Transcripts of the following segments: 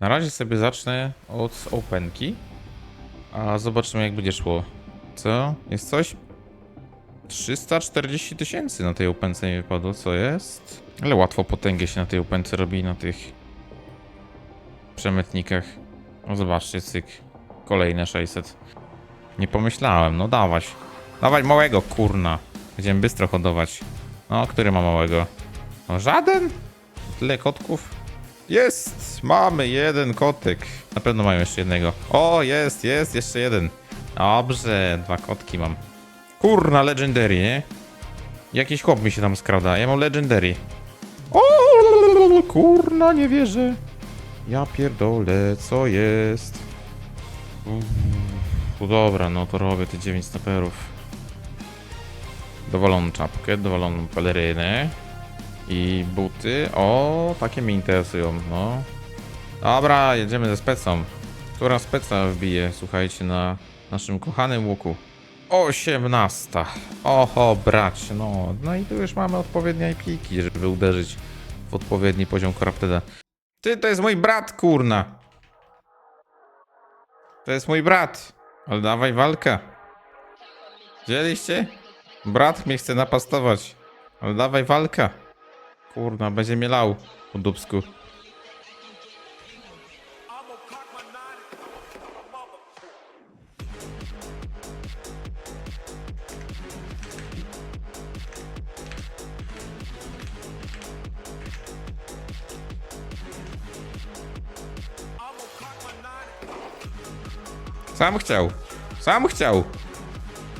Na razie sobie zacznę od openki, a zobaczymy jak będzie szło. Co? Jest coś? 340 tysięcy na tej opence mi wypadło, co jest? Ale łatwo potęgę się na tej opence robi, na tych przemytnikach. No zobaczcie, cyk. Kolejne 600. Nie pomyślałem, no dawać. Dawać małego, kurna. Będziemy bystro hodować. No, który ma małego? No żaden? Tyle kotków? Jest! Mamy jeden kotek. Na pewno mają jeszcze jednego. O, jest, jest, jeszcze jeden. Dobrze, dwa kotki mam. Kurna, legendary, nie? Jakiś chłop mi się tam skrada. Ja mam legendary. O, kurna, nie wierzę. Ja pierdolę, co jest? Uff, dobra, no to robię te 9 snaperów. Dowaloną czapkę, dowaloną pelerynę. I buty. O, takie mnie interesują, no. Dobra, jedziemy ze specą. Która speca wbije, słuchajcie, na naszym kochanym łuku. 18. Oho, brać, no. No i tu już mamy odpowiednie pliki, żeby uderzyć w odpowiedni poziom Corrupteda. Ty, to jest mój brat, kurna. To jest mój brat. Ale dawaj walkę. Widzieliście? Brat mnie chce napastować. Ale dawaj walkę. Kurna, będzie mnie lał po dubsku. Sam chciał. Sam chciał.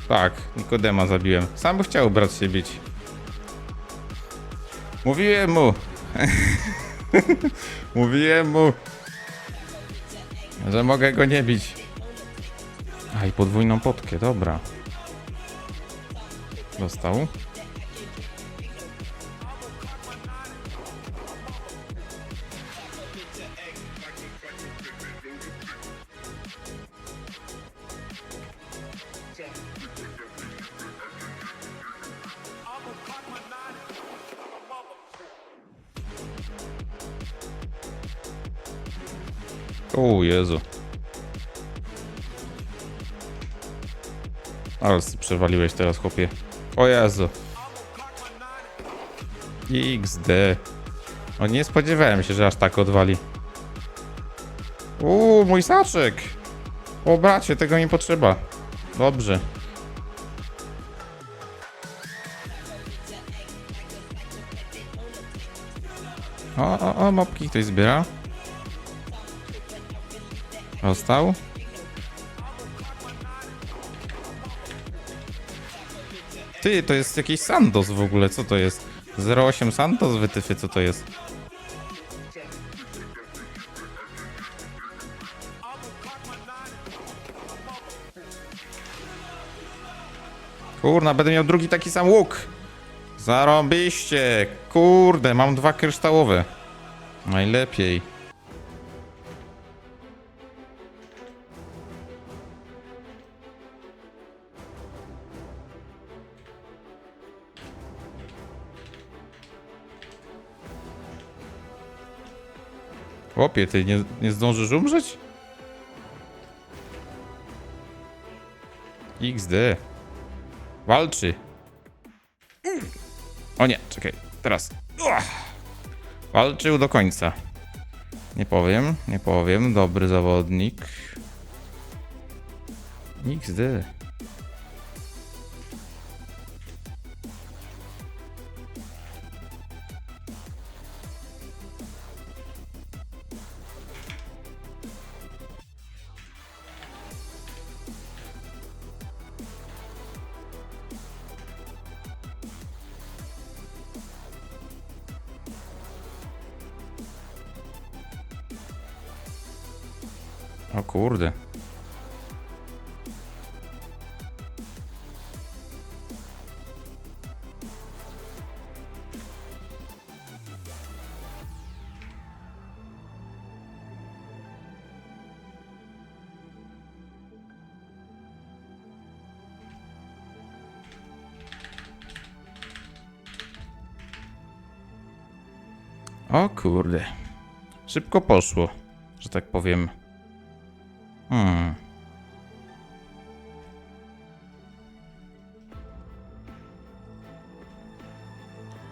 Tak, Nikodema zabiłem. Sam chciał brat się bić. Mówiłem mu. Mówiłem mu. Że mogę go nie bić. A i podwójną potkę, dobra. Dostał. O Jezu. Ale przewaliłeś teraz, chłopie. O Jezu. XD. O, nie spodziewałem się, że aż tak odwali. Uuu, mój saczek. O bracie, tego mi potrzeba. Dobrze. O, o, o, mopki ktoś zbiera. Dostał? Ty, to jest jakiś Santos w ogóle, co to jest? 08 Santos wytyfy, co to jest? Kurna, będę miał drugi taki sam łuk. Zarąbiście. Kurde, mam dwa kryształowe. Najlepiej. Chłopie, ty nie, nie zdążysz umrzeć? XD. Walczy. O nie, czekaj. Teraz. Walczył do końca. Nie powiem, nie powiem. Dobry zawodnik. XD. O kurde. O kurde. Szybko poszło. że tak powiem. Hmm.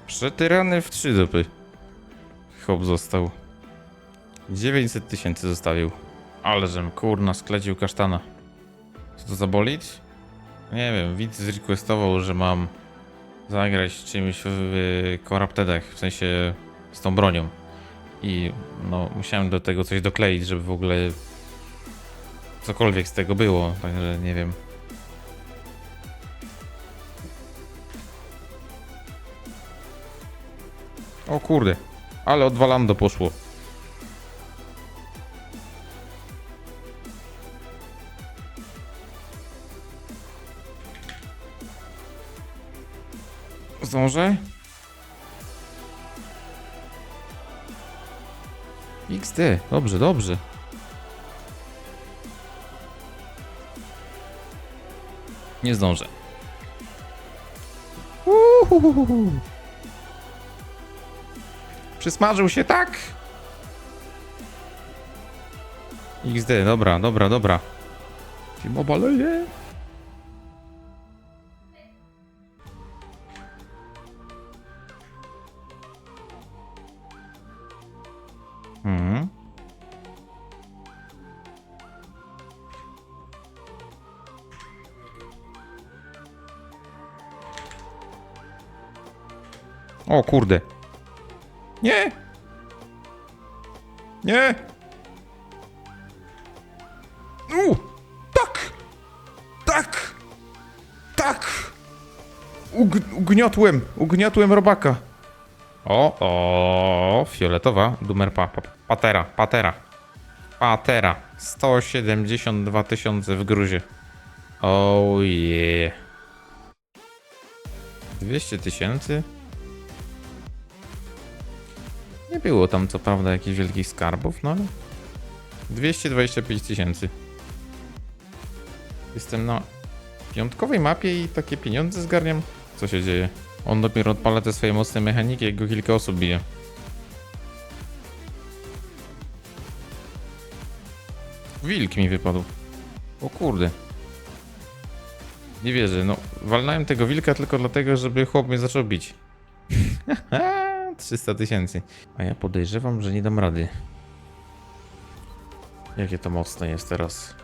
Przetyrany w trzy dupy. Chłop został. 900 tysięcy zostawił. Ale żem kurna sklecił kasztana. Co to zabolić? Nie wiem, widz zrequestował, że mam zagrać czymś w Corruptedach, w sensie z tą bronią. I no, musiałem do tego coś dokleić, żeby w ogóle cokolwiek z tego było, także nie wiem. O kurde, ale odwalando poszło. Zdążę? XD, dobrze, dobrze. Nie zdążę. Uhuhuhu. Przysmażył się tak? XD, dobra, dobra, dobra. Film obaleje. Mhm. O kurde. Nie! Nie! U! Tak! Tak! Tak! Ug ugniotłem, ugniotłem robaka. O, o, fioletowa, numer pa, pa, patera, patera. Patera. 172 tysiące w gruzie. Oh yeah. 200 tysięcy? Nie było tam co prawda jakichś wielkich skarbów, no ale 225 tysięcy. Jestem na piątkowej mapie i takie pieniądze zgarniam. Co się dzieje? On dopiero odpala te swoje mocne mechaniki, jak go kilka osób bije. Wilk mi wypadł. O kurde. Nie wierzę, no walnąłem tego wilka tylko dlatego, żeby chłop mnie zaczął bić. 300 tysięcy. A ja podejrzewam, że nie dam rady. Jakie to mocne jest teraz.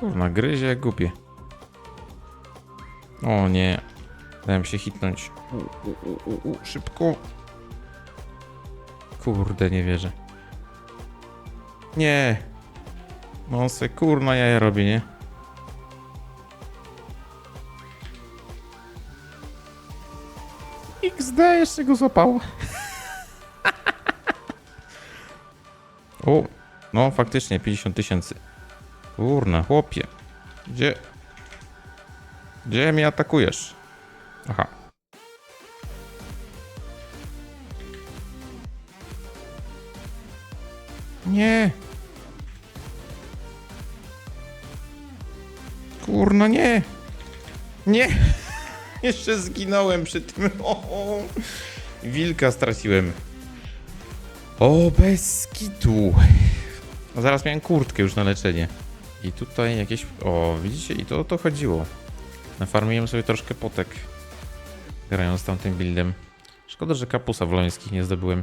Kurna, gryzie jak głupie. O nie. Dałem się hitnąć. U, u, u, u, szybko. Kurde, nie wierzę. Nie. No se kurna jaja robi, nie? XD jeszcze go złapało. o, no faktycznie 50 tysięcy. Kurna, chłopie. Gdzie? Gdzie mnie atakujesz? Aha. Nie. Kurna, nie. Nie. Jeszcze zginąłem przy tym. O, wilka straciłem. O, bez kitu. Zaraz miałem kurtkę już na leczenie. I tutaj jakieś... O, widzicie? I to o to chodziło. Nafarmiłem sobie troszkę potek. Grając tamtym buildem. Szkoda, że kapusa wolońskich nie zdobyłem.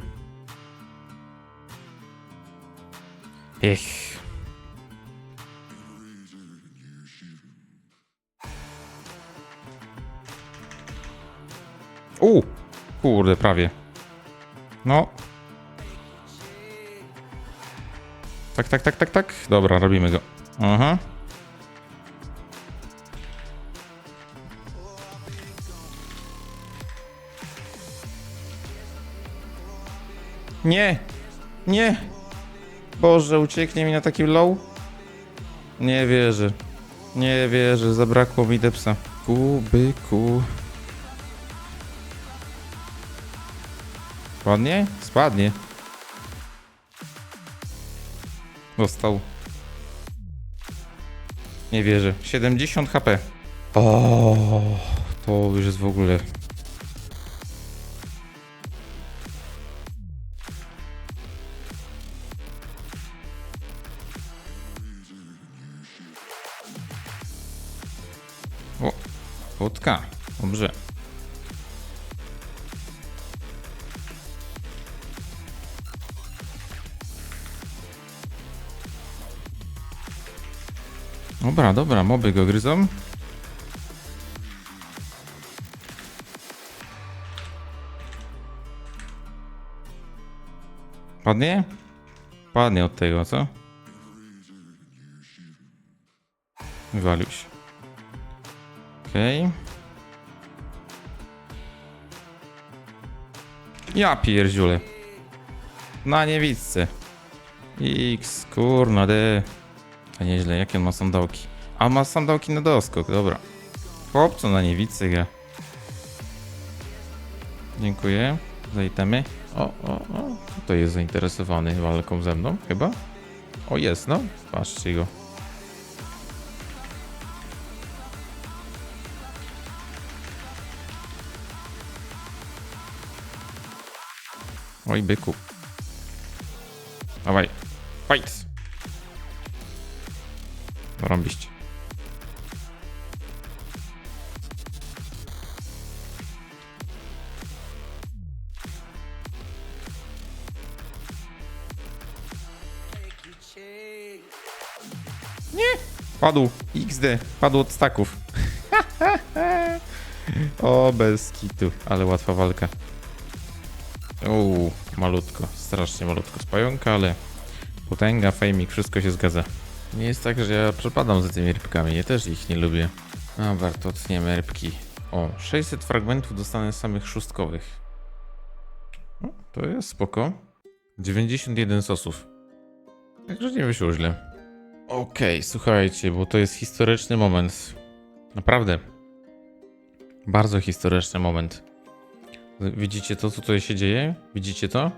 Ech. U! Kurde, prawie. No. Tak, tak, tak, tak, tak. Dobra, robimy go. Aha. Nie! Nie! Boże, ucieknie mi na takim low? Nie wierzę. Nie wierzę, zabrakło mi depsa. Kubyku. Spadnie? Spadnie. Dostał. Nie wierzę. 70 HP. O, to już jest w ogóle. O, wodka. Dobrze. Dobra, dobra, moby go gryzą. Padnie? Padnie od tego, co? Wywalił się. Okej. Ja pierdziule. Na niewidce. X, kurna de. A nieźle, jakie on ma sandałki? A ma sandałki na doskok, dobra. Chłopco na niewidce gra. Dziękuję za itemy. O, o, o. Kto jest zainteresowany walką ze mną? Chyba? O, jest, no. Patrzcie go. Oj, byku. Dawaj. Fight! Rąbiście. Nie! Padł. XD. Padł od staków. o, bez kitu. Ale łatwa walka. Uuu, malutko, strasznie malutko z pająka, ale potęga, fejmik, wszystko się zgadza. Nie jest tak, że ja przepadam za tymi rybkami, ja też ich nie lubię. Dobra, to tniemy rybki. O, 600 fragmentów dostanę samych szóstkowych. No, to jest spoko. 91 sosów. Także nie wyszło źle. Okej, słuchajcie, bo to jest historyczny moment. Naprawdę. Bardzo historyczny moment. Widzicie to, co tutaj się dzieje? Widzicie to?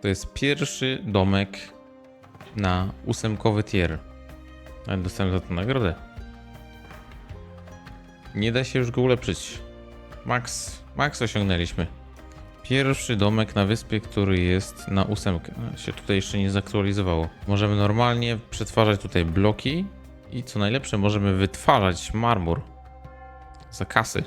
To jest pierwszy domek na ósemkowy tier. Ale dostałem za to nagrodę. Nie da się już go ulepszyć. Max, max osiągnęliśmy. Pierwszy domek na wyspie, który jest na ósemkę. No, się tutaj jeszcze nie zaktualizowało. Możemy normalnie przetwarzać tutaj bloki i co najlepsze, możemy wytwarzać marmur za kasy.